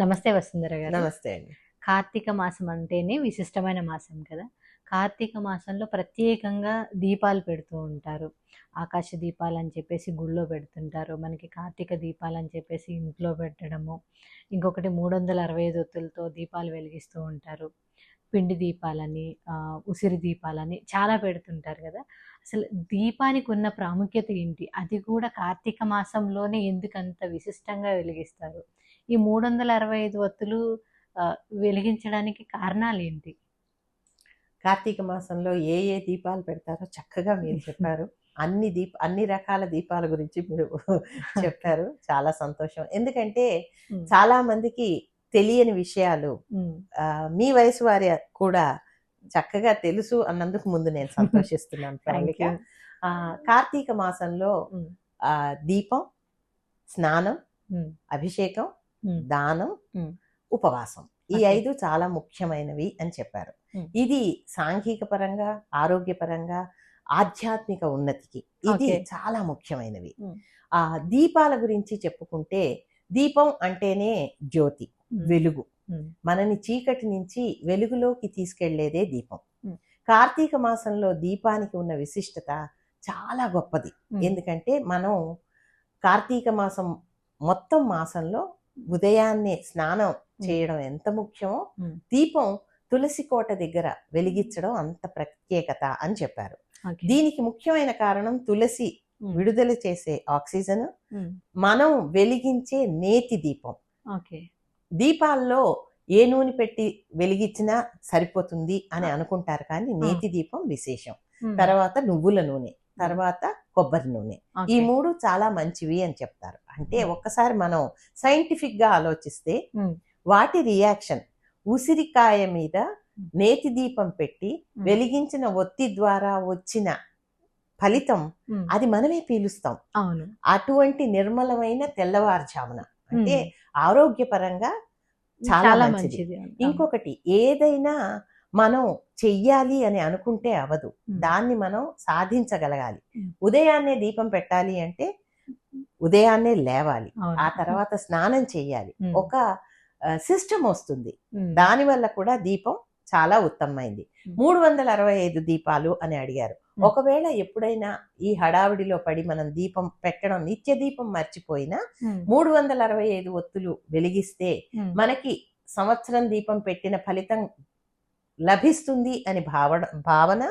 నమస్తే వసుంధర గారు. నమస్తే అండి. కార్తీక మాసం అంటేనే విశిష్టమైన మాసం కదా. కార్తీక మాసంలో ప్రత్యేకంగా దీపాలు పెడుతూ ఉంటారు. ఆకాశ దీపాలు అని చెప్పేసి గుళ్ళో పెడుతుంటారు. మనకి కార్తీక దీపాలు అని చెప్పేసి ఇంట్లో పెట్టడము. ఇంకొకటి మూడు వందల అరవై ఐదు ఒత్తులతో దీపాలు వెలిగిస్తూ ఉంటారు. పిండి దీపాలని ఉసిరి దీపాలని చాలా పెడుతుంటారు కదా. అసలు దీపానికి ఉన్న ప్రాముఖ్యత ఏంటి? అది కూడా కార్తీక మాసంలోనే ఎందుకంత విశిష్టంగా వెలిగిస్తారు? ఈ మూడు వందల అరవై ఐదు ఒత్తులు ఆ, వెలిగించడానికి కారణాలు ఏంటి కార్తీక మాసంలో ఏ ఏ దీపాలు పెడతారో చక్కగా మీరు చెప్పారు. అన్ని దీప అన్ని రకాల దీపాల గురించి మీరు చెప్పారు. చాలా సంతోషం. ఎందుకంటే చాలా మందికి తెలియని విషయాలు మీ వయసు వారి కూడా చక్కగా తెలుసు అన్నందుకు ముందు నేను సంతోషిస్తున్నాను. ఆ, కార్తీక మాసంలో దీపం స్నానం అభిషేకం దానం. ఉపవాసం ఈ. ఐదు చాలా ముఖ్యమైనవి అని చెప్పారు. ఇది సాంఘిక పరంగా ఆరోగ్యపరంగా ఆధ్యాత్మిక ఉన్నతికి ఇది. చాలా ముఖ్యమైనవి. ఆ దీపాల గురించి చెప్పుకుంటే దీపం అంటేనే జ్యోతి వెలుగు మనని చీకటి నుంచి వెలుగులోకి తీసుకెళ్ళేదే దీపం. కార్తీక మాసంలో దీపానికి ఉన్న విశిష్టత చాలా గొప్పది ఎందుకంటే మనం కార్తీక మాసం మొత్తం మాసంలో ఉదయాన్నే స్నానం చేయడం ఎంత ముఖ్యమో. దీపం తులసి కోట దగ్గర వెలిగించడం అంత ప్రత్యేకత అని చెప్పారు. దీనికి ముఖ్యమైన కారణం తులసి విడుదల చేసే ఆక్సిజన్ మనం వెలిగించే నేతి దీపం. దీపాల్లో ఏ నూనె పెట్టి వెలిగించినా సరిపోతుంది అని అనుకుంటారు కానీ నేతి దీపం విశేషం. తర్వాత నువ్వుల నూనె. తర్వాత కొబ్బరి నూనె. ఈ. మూడు చాలా మంచివి అని చెప్తారు. అంటే ఒక్కసారి మనం సైంటిఫిక్గా ఆలోచిస్తే వాటి రియాక్షన్ ఉసిరికాయ మీద నేతి దీపం పెట్టి వెలిగించిన ఒత్తి ద్వారా వచ్చిన ఫలితం అది మనమే పీలుస్తాం. అవును. అటువంటి నిర్మలమైన తెల్లవారుజామున. అంటే ఆరోగ్యపరంగా చాలా మంచిది. ఇంకొకటి ఏదైనా మనం చెయ్యాలి అని అనుకుంటే అవదు దాన్ని మనం సాధించగలగాలి. ఉదయాన్నే దీపం పెట్టాలి అంటే ఉదయాన్నే లేవాలి. ఆ తర్వాత స్నానం చేయాలి ఒక సిస్టమ్ వస్తుంది. దాని వల్ల కూడా దీపం చాలా ఉత్తమమైంది. మూడు వందల అరవై ఐదు దీపాలు అని అడిగారు. ఒకవేళ ఎప్పుడైనా ఈ హడావిడిలో పడి మనం దీపం పెట్టడం నిత్య దీపం మర్చిపోయినా మూడు వందల అరవై ఐదు ఒత్తులు వెలిగిస్తే మనకి సంవత్సరం దీపం పెట్టిన ఫలితం లభిస్తుంది అని భావన భావన.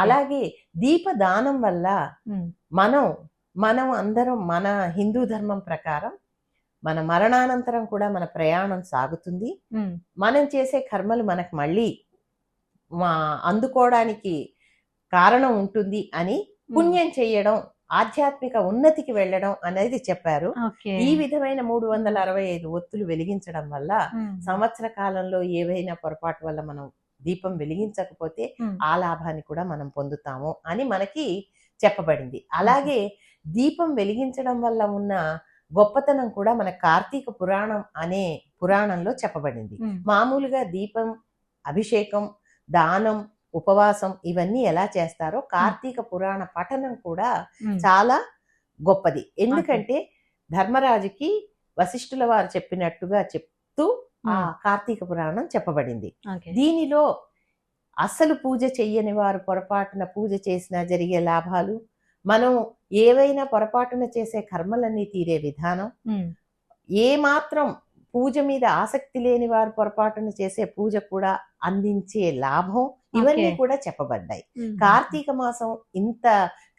అలాగే దీపదానం వల్ల ఉమ్, మనం మనం అందరం మన హిందూ ధర్మం ప్రకారం మన మరణానంతరం కూడా మన ప్రయాణం సాగుతుంది. మనం చేసే కర్మలు మనకు మళ్ళీ అందుకోవడానికి కారణం ఉంటుంది అని పుణ్యం చేయడం ఆధ్యాత్మిక ఉన్నతికి వెళ్ళడం అనేది చెప్పారు. ఈ విధమైన మూడు వందల అరవై ఐదు ఒత్తులు వెలిగించడం వల్ల సంవత్సర కాలంలో ఏవైనా పొరపాటు వల్ల మనం దీపం వెలిగించకపోతే ఆ లాభాన్ని కూడా మనం పొందుతాము అని మనకి చెప్పబడింది. అలాగే దీపం వెలిగించడం వల్ల ఉన్న గొప్పతనం కూడా మన కార్తీక పురాణం అనే పురాణంలో చెప్పబడింది. మామూలుగా దీపం అభిషేకం దానం ఉపవాసం ఇవన్నీ ఎలా చేస్తారో కార్తీక పురాణ పఠనం కూడా చాలా గొప్పది. ఎందుకంటే ధర్మరాజుకి వశిష్ఠుల వారు చెప్పినట్టుగా చెప్తూ ఆ కార్తీక పురాణం చెప్పబడింది. దీనిలో అసలు పూజ చెయ్యని వారు పొరపాటున పూజ చేసినా జరిగే లాభాలు మనం ఏవైనా పొరపాటున చేసే కర్మలన్నీ తీరే విధానం ఏ మాత్రం పూజ మీద ఆసక్తి లేని వారు పొరపాటున చేసే పూజ కూడా అందించే లాభం ఇవన్నీ. కూడా చెప్పబడ్డాయి. కార్తీక మాసం ఇంత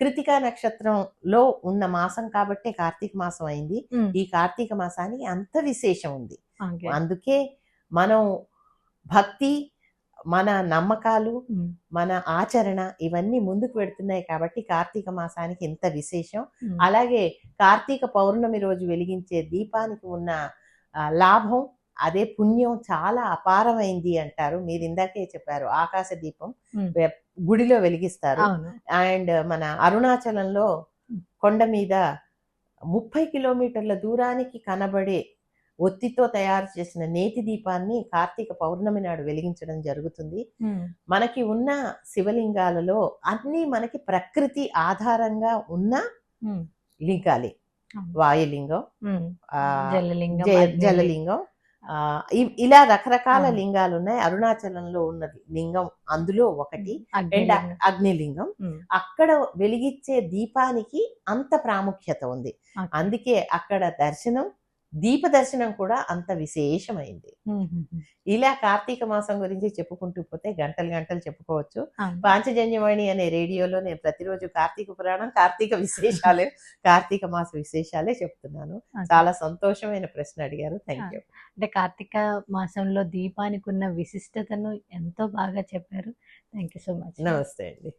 కృతికా నక్షత్రంలో ఉన్న మాసం కాబట్టే కార్తీక మాసం అయింది. ఈ కార్తీక మాసానికి అంత విశేషం ఉంది. అందుకే మనం భక్తి మన నమ్మకాలు మన ఆచరణ ఇవన్నీ ముందుకు పెడుతున్నాయి కాబట్టి కార్తీక మాసానికి ఇంత విశేషం. అలాగే కార్తీక పౌర్ణమి రోజు వెలిగించే దీపానికి ఉన్న లాభం అదే పుణ్యం చాలా అపారమైంది అంటారు. మీరు ఇందాకే చెప్పారు ఆకాశ దీపం గుడిలో వెలిగిస్తారు. అండ్ మన అరుణాచలంలో కొండ మీద ముప్పై కిలోమీటర్ల దూరానికి కనబడే ఒత్తితో తయారు చేసిన నేతి దీపాన్ని కార్తీక పౌర్ణమి నాడు వెలిగించడం జరుగుతుంది. మనకి ఉన్న శివలింగాలలో అన్నీ మనకి ప్రకృతి ఆధారంగా ఉన్న లింగాలే. వాయులింగం జలలింగం ఇలా రకరకాల. లింగాలు ఉన్నాయి అరుణాచలంలో ఉన్న లింగం అందులో ఒకటి. అండ్ అగ్నిలింగం. అక్కడ వెలిగించే దీపానికి అంత ప్రాముఖ్యత ఉంది. అందుకే అక్కడ దర్శనం దీప దర్శనం కూడా అంత విశేషమైంది. ఇలా కార్తీక మాసం గురించి చెప్పుకుంటూ పోతే గంటలు గంటలు చెప్పుకోవచ్చు. పాంచజన్యవాణి అనే రేడియోలో నేను ప్రతిరోజు కార్తీక పురాణం కార్తీక విశేషాలే కార్తీక మాస విశేషాలే చెప్తున్నాను. చాలా సంతోషమైన ప్రశ్న అడిగారు. Thank you. అంటే కార్తీక మాసంలో దీపానికి ఉన్న విశిష్టతను ఎంతో బాగా చెప్పారు. Thank you so much. నమస్తే అండి.